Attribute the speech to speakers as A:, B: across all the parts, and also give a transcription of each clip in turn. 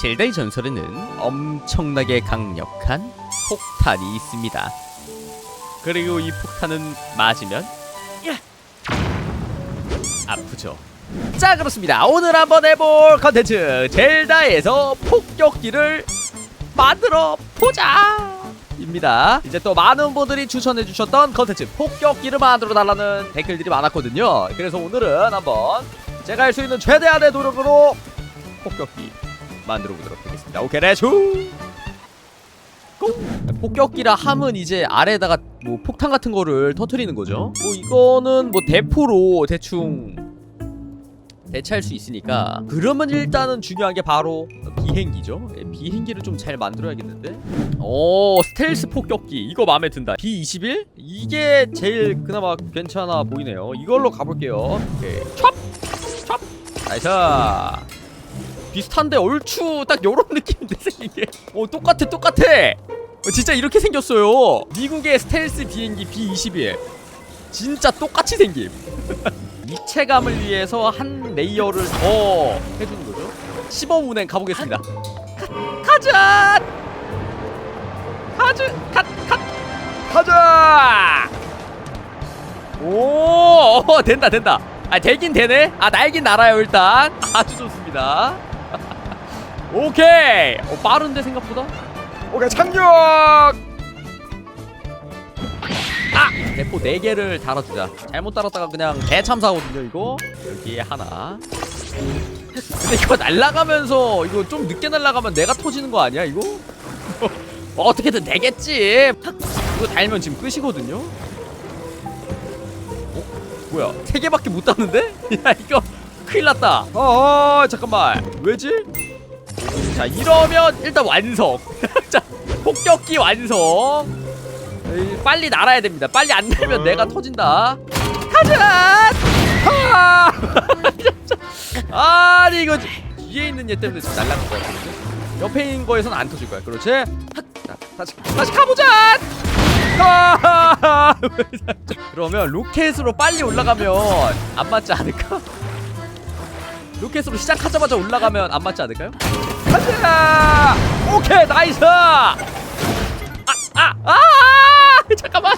A: 젤다의 전설에는 엄청나게 강력한 폭탄이 있습니다. 그리고 이 폭탄은 맞으면 아프죠. 자 그렇습니다. 오늘 한번 해볼 컨텐츠 젤다에서 폭격기를 만들어 보자. 입니다. 이제 또 많은 분들이 추천해 주셨던 컨텐츠 폭격기를 만들어 달라는 댓글들이 많았거든요. 그래서 오늘은 한번 제가 할 수 있는 최대한의 노력으로 폭격기 만들어 보도록 하겠습니다. 오케이 레츠 고! 폭격기라 함은 이제 아래에다가 뭐 폭탄 같은 거를 터트리는 거죠. 뭐 이거는 뭐 대포로 대충 대체할 수 있으니까 그러면 일단은 중요한 게 바로 비행기죠. 예, 비행기를 좀 잘 만들어야겠는데. 오 스텔스 폭격기 이거 마음에 든다. B21 이게 제일 그나마 괜찮아 보이네요. 이걸로 가볼게요. 오케이. 촥! 촥! 나이스. 비슷한데 얼추 딱 요런 느낌인데 생긴 게. 어 똑같아 똑같아. 어, 진짜 이렇게 생겼어요. 미국의 스텔스 비행기 B21 진짜 똑같이 생김. 입체감을 위해서 한 레이어를 더 해주는 거죠. 시범 운행 가보겠습니다. 가, 가자! 가자! 가, 가, 가자! 오, 어, 된다, 된다. 아, 되긴 되네. 아, 날긴 날아요, 일단. 아주 좋습니다. 오케이. 어, 빠른데, 생각보다? 오케이, 착륙! 아! 대포 4개를 달아주자 잘못 달았다가 그냥 대참사거든요 이거 여기에 하나 근데 이거 날라가면서 이거 좀 늦게 날라가면 내가 터지는 거 아니야 이거? 뭐 어떻게든 되겠지 이거 달면 지금 끝이거든요 어? 뭐야 세 개밖에 못 땄는데? 야 이거 큰일 났다 어 잠깐만 왜지? 자 이러면 일단 완성 자 폭격기 완성 에이, 빨리 날아야 됩니다. 빨리 안 날면 내가 터진다. 가자! 하! 아니 이거 뒤에 있는 얘 때문에 지금 날라간 거 같은데. 옆에 있는 거에선 안 터질 거야. 그렇지? 자, 다시 다시 가보자. 하! 그러면 로켓으로 빨리 올라가면 안 맞지 않을까? 로켓으로 시작하자마자 올라가면 안 맞지 않을까요? 가자! 오케이 나이스! 아! 아! 아! 잠깐만.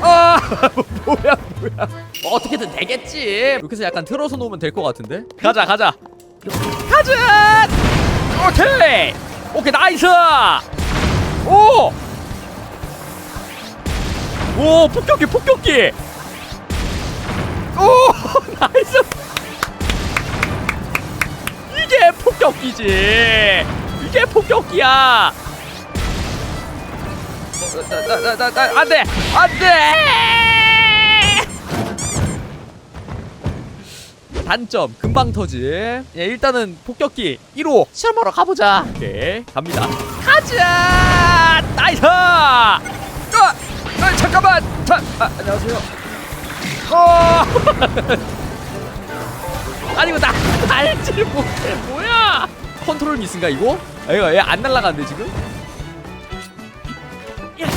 A: 아 뭐야 뭐야. 뭐 어떻게든 되겠지. 해서 약간 틀어서 놓으면 될 것 같은데. 가자 가자. 가자. 오케이. 오케이 나이스. 오. 오 폭격기 폭격기. 오 나이스. 이게 폭격기지. 이게 폭격기야. 안돼 안돼. 단점 금방 터지 예, 일단은 폭격기 1호 실험하러 가보자. 오케이 갑니다. 가자! 나이스! 아, 아 잠깐만! 자, 아, 안녕하세요. 어 아니 이거 나 날지를 못해 뭐야 컨트롤 미스인가 이거? 아, 이거 얘 안 날라가는데 지금?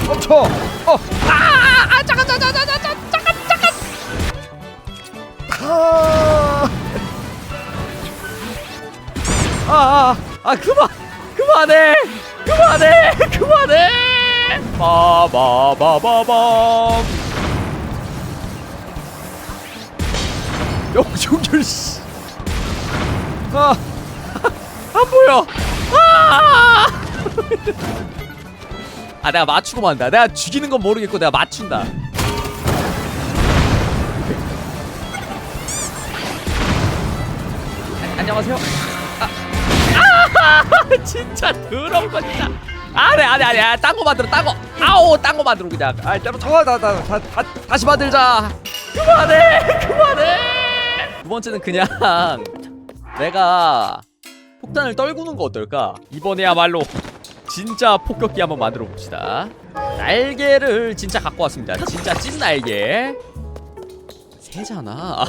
A: 멈춰! 어! 아! 아! 잠깐! 잠깐! 잠깐! 잠깐! 잠깐! 잠깐! 아! 아! 아! 아! 그만! 그만해! 그만해! 그만해! 바바바바밤 영종철 씨! 아! 안 보여! 아! 아 내가 맞추고 만다. 내가 죽이는 건 모르겠고 내가 맞춘다. 아, 안녕하세요. 아, 아 진짜 더러운 거 진짜. 아래 아래 아래 아, 딴거 만들어 딴거. 아오 딴거 만들어 그냥. 아 일단 저다다 다, 다, 다시 만들자. 그만해 그만해. 두 번째는 그냥 내가 폭탄을 떨구는 거 어떨까 이번에야말로 진짜 폭격기 한번 만들어 봅시다. 날개를 진짜 갖고 왔습니다. 진짜 찐 날개. 새잖아.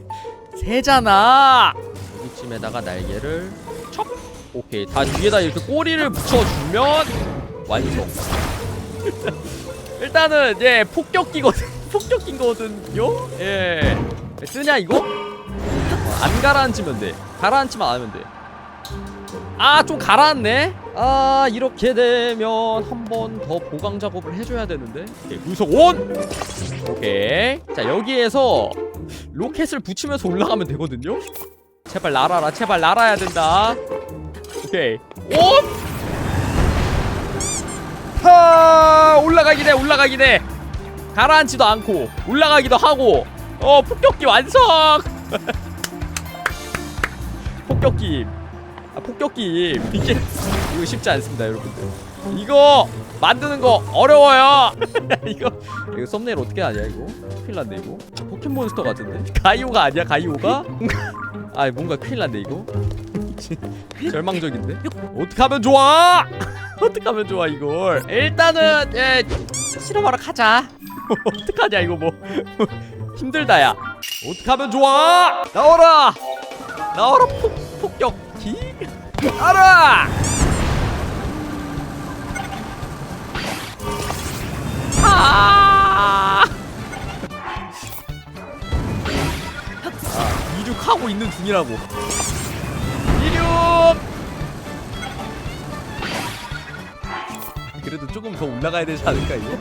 A: 새잖아. 여기쯤에다가 날개를 척. 오케이. 다 뒤에다 이렇게 꼬리를 붙여주면 완성. 일단은 예 폭격기거든. 폭격기거든요. 예. 쓰냐 이거? 어, 안 가라앉히면 돼. 가라앉히면 안 하면 돼. 아 좀 가라앉네? 아 이렇게 되면 한 번 더 보강 작업을 해줘야 되는데. 오케이 구석 온! 오케이. 자 여기에서 로켓을 붙이면서 올라가면 되거든요? 제발 날아라 제발 날아야 된다. 오케이. 온! 하 올라가긴 해 올라가긴 해. 가라앉지도 않고 올라가기도 하고. 어 폭격기 완성 폭격기 아 폭격기 이게 이거 쉽지 않습니다 여러분들. 이거 만드는 거 어려워요. 이거 이거 썸네일 어떻게 하냐 이거? 큰일 났네 이거. 포켓몬스터 같은데? 가이오가 아니야 가이오가? 아 뭔가 큰일 났네 이거. 절망적인데? 어떻게 하면 좋아? 어떻게 하면 좋아 이걸? 일단은 예 실험하러 가자. 어떡하냐 이거 뭐. 힘들다 야. 어떻게 하면 좋아? 나와라! 나와라 알아! 아! 아, 이륙하고 있는 중이라고. 이륙! 그래도 조금 더 올라가야 되지 않을까 이거?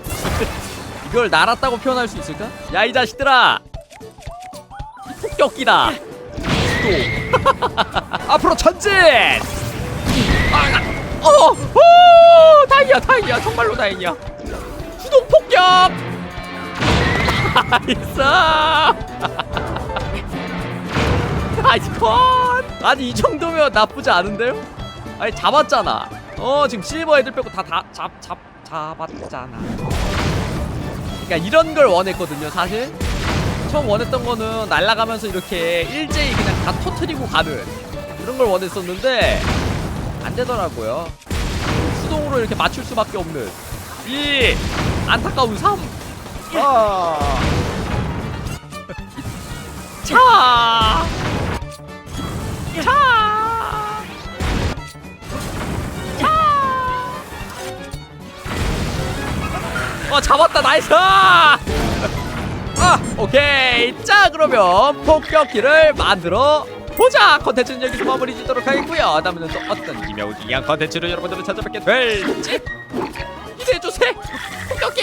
A: 이걸 날았다고 표현할 수 있을까? 야 이 자식들아! 폭격기다! 또 앞으로 전진! 아, 어, 오, 다행이야 다행이야. 정말로 다행이야. 수동 폭격! 나이스 컷! 아니 이 정도면 나쁘지 않은데요? 아니 잡았잖아. 어 지금 실버 애들 빼고 다다잡잡 잡았잖아. 그러니까 이런 걸 원했거든요 사실. 처음 원했던 거는 날아가면서 이렇게 일제히 그냥 다 터트리고 가는 이런 걸 원했었는데 안 되더라고요 수동으로 이렇게 맞출 수밖에 없는 이 안타까운 삶 아. 차! 차! 차! 어 잡았다 나이스! 아 오케이 자 그러면 폭격기를 만들어 보자! 컨텐츠는 여기서 마무리 짓도록 하겠고요. 다음에는 또 어떤 기묘기한 컨텐츠로 여러분들을 찾아뵙게 될지 기대해주세요. 폭격기